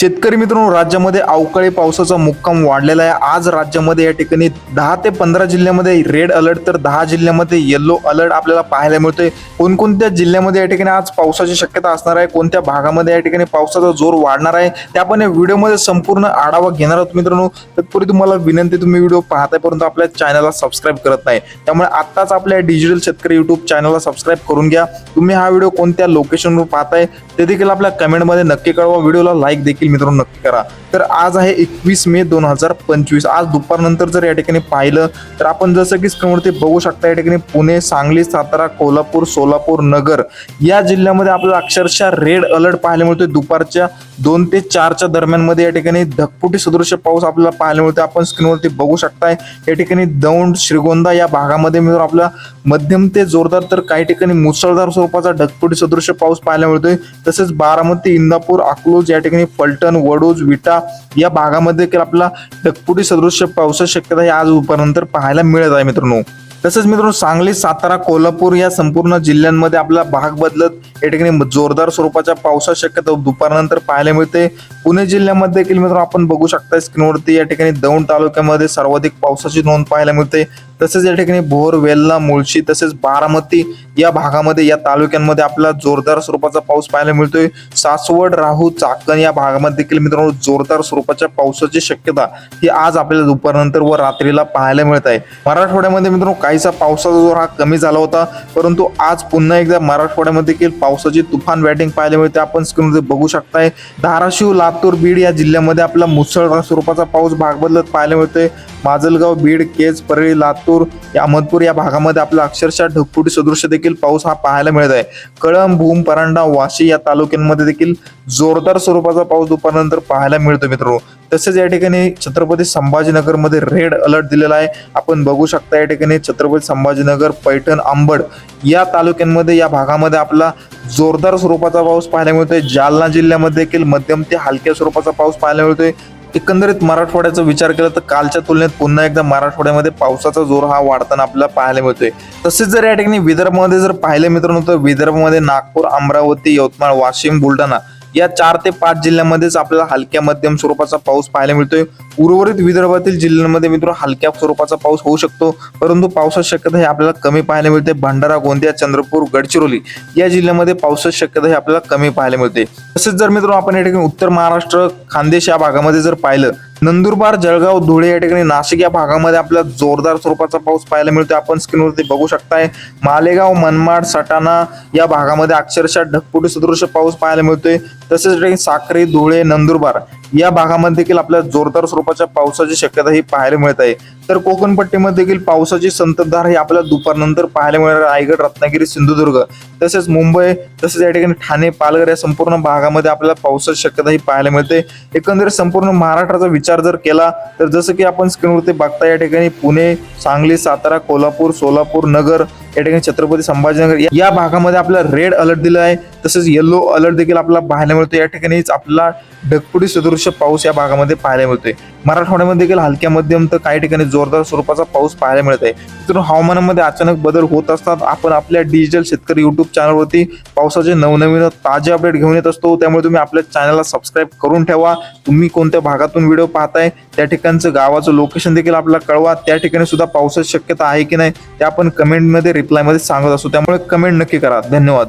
शेतकरी मित्रांनो राज्यामध्ये अवकाळी पावसाचा मुक्काम वाढलेला आहे. आज राज्यामध्ये या ठिकाणी दहा ते पंधरा जिल्ह्यामध्ये रेड अलर्ट तर दहा जिल्ह्यामध्ये येल्लो अलर्ट आपल्याला पाहायला मिळतोय. कोणकोणत्या जिल्ह्यामध्ये या ठिकाणी आज पावसाची शक्यता असणार आहे? कोणत्या भागामध्ये या ठिकाणी पावसाचा जोर वाढणार आहे? ते आपण या व्हिडिओमध्ये संपूर्ण आढावा घेणार आहोत मित्रांनो. तत्पूर्वी तुम्हाला विनंती तुम्ही व्हिडिओ पाहताय परंतु आपल्या चॅनलला सबस्क्राईब करत नाही. त्यामुळे आत्ताच आपल्या डिजिटल शेतकरी युट्यूब चॅनलला सबस्क्राईब करून घ्या. तुम्ही हा व्हिडिओ कोणत्या लोकेशनवर पाहताय ते देखील आपल्या कमेंटमध्ये नक्की कळवा. व्हिडिओला लाईक देखील मित्रांनो नक्की करा. तर आज आहे एकवीस मे दोन हजार पंचवीस. आज दुपारनंतर जर या ठिकाणी पाहिलं तर आपण जसं की स्क्रीनवरती बघू शकता या ठिकाणी पुणे सांगली सातारा कोल्हापूर सोलापूर नगर या जिल्ह्यामध्ये आपल्याला अक्षरशः रेड अलर्ट पाहायला मिळतोय. दुपारच्या दोन ते चारच्या दरम्यानमध्ये या ठिकाणी धकपुटी सदृश पाऊस आपल्याला पाहायला मिळतोय. आपण स्क्रीनवरती बघू शकताय या ठिकाणी दौंड श्रीगोंदा या भागामध्ये मिळून आपला मध्यम ते जोरदार तर काही ठिकाणी मुसळधार स्वरूपाचा ढकपुटी सदृश पाऊस पाहायला मिळतोय. तसेच बारामती इंदापूर अकलूज या ठिकाणी फलटण वडूज विटा या भागामध्ये देखील आपला ढगफुटी सदृश पावसाची शक्यता ही आज दुपारनंतर पाहायला मिळत आहे मित्रांनो. तसंच मित्रांनो सांगली सातारा कोल्हापूर या संपूर्ण जिल्ह्यांमध्ये आपला भाग बदलत या ठिकाणी जोरदार स्वरूपाच्या पावसाची शक्यता दुपारनंतर पाहायला मिळते. पुणे जिल्ह्यामध्ये देखील मित्रांनो आपण बघू शकता स्क्रीनवरती या ठिकाणी दौंड तालुक्यामध्ये सर्वाधिक पावसाची नोंद पाहायला मिळते. तसेच या ठिकाणी भोर वेल्ला मुळशी तसेच बारामती या भागामध्ये या तालुक्यांमध्ये आपला जोरदार स्वरूपाचा पाऊस पाहायला मिळतोय. सासवड राहू चाकण या भागामध्ये देखील मित्रांनो जोरदार स्वरूपाच्या पावसाची शक्यता ही आज आपल्याला दुपारनंतर व रात्रीला पाहायला मिळत आहे मराठवाड्यामध्ये मित्रांनो काहीसा पावसाचा जोर हा कमी झाला होता परंतु आज पुन्हा एकदा मराठवाड्यामध्ये देखील पावसाची तुफान बॅटिंग पाहायला मिळते. आपण स्क्रीनमध्ये बघू शकताय धाराशिव लातूर बीड या जिल्ह्यामध्ये आपला मुसळधार स्वरूपाचा पाऊस भाग बदलत पाहायला मिळतोय. माजलगाव बीड केज परळी लातूर या अहमदपूर या भागामध्ये आपला अक्षरशः ढगफुटी सदृश देखील पाऊस हा पाहायला मिळत आहे. कळंब भूम परांडा वाशी या तालुक्यांमध्ये देखील जोरदार स्वरूपाचा पाऊस दुपारनंतर पाहायला मिळतो मित्र. तसेच या ठिकाणी छत्रपती संभाजीनगरमध्ये रेड अलर्ट दिलेला आहे. आपण बघू शकता या ठिकाणी छत्रपती संभाजीनगर पैठण आंबड या तालुक्यांमध्ये या भागामध्ये आपला जोरदार स्वरूपाचा पाऊस पाहायला मिळतोय. जालना जिल्ह्यामध्ये देखील मध्यम ते हलक्या स्वरूपाचा पाऊस पाहायला मिळतोय. एकंदरीत मराठवाड्याचा विचार केला तर कालच्या तुलनेत पुन्हा एकदा मराठवाड्यामध्ये पावसाचा जोर हा वाढताना आपल्याला पाहायला मिळतोय. तसेच जर या ठिकाणी विदर्भामध्ये जर पाहिलं मित्रांनो तर विदर्भामध्ये नागपूर अमरावती यवतमाळ वाशिम बुलढाणा या चार ते पाच जिल्ह्यांमध्येच आपल्याला हलक्या मध्यम स्वरूपाचा पाऊस पाहायला मिळतोय. उर्वरित विदर्भातील जिल्ह्यांमध्ये मित्र हलक्या स्वरूपाचा पाऊस होऊ शकतो. परंतु पावसाची शक्यता ही आपल्याला कमी पाहायला मिळते. भंडारा गोंदिया चंद्रपूर गडचिरोली या जिल्ह्यामध्ये पावसाची शक्यता ही आपल्याला कमी पाहायला मिळते. तसेच जर मित्रांनो आपण या ठिकाणी उत्तर महाराष्ट्र खानदेश या भागामध्ये जर पाहिलं नंदुरबार जळगाव धुळे या ठिकाणी नाशिक या भागामध्ये आपल्याला जोरदार स्वरूपाचा पाऊस पाहायला मिळतो आपण स्क्रीनवरती बघू शकताय मालेगाव मनमाड सटाणा या भागामध्ये अक्षरशः ढगफुटी सदृश पाऊस पाहायला मिळतोय. तसेच साखरे साक्री धुळे नंदुरबार या भागामध्ये देखील आपल्याला जोरदार स्वरूपाच्या पावसाची शक्यता ही पाहायला मिळत आहे. तर कोकण पट्टीमध्ये देखील पावसाची संततधार ही आपल्याला दुपारनंतर पाहायला मिळणार रायगड रत्नागिरी सिंधुदुर्ग तसेच मुंबई तसेच या ठिकाणी ठाणे पालघर या संपूर्ण भागामध्ये आपल्याला पावसाची शक्यता ही पाहायला मिळते. एकंदरीत संपूर्ण महाराष्ट्राचा विचार जर केला तर जसं की आपण स्क्रीनवरती बघता या ठिकाणी पुणे सांगली सातारा कोल्हापूर सोलापूर नगर या ठिकाणी छत्रपती संभाजीनगर या भागामध्ये आपल्याला रेड अलर्ट दिला आहे. तसेच येल्लो अलर्ट देखील आपल्याला पाहायला मिळतो या ठिकाणीच आपला ढगपुडी सदृश्य पाऊस या भागामध्ये पाहायला मिळतोय. मराठवाड्यामध्ये देखील हलक्या मध्यम तर काही ठिकाणी जोरदार स्वरूपाचा पाऊस पाहायला मिळत आहे मित्रांनो हवामानामध्ये अचानक बदल होत असतात. आपण आपल्या डिजिटल शेतकरी युट्यूब चॅनलवरती पावसाचे नवनवीन ताजे अपडेट घेऊन येत असतो. त्यामुळे तुम्ही आपल्या चॅनलला सबस्क्राईब करून ठेवा. तुम्ही कोणत्या भागातून व्हिडिओ पाहताय त्या ठिकाणचं गावाचं लोकेशन देखील आपल्याला कळवा. त्या ठिकाणी सुद्धा पावसाची शक्यता आहे की नाही ते आपण कमेंटमध्ये रिप्लायमध्ये सांगत असतो त्यामुळे कमेंट नक्की करा. धन्यवाद.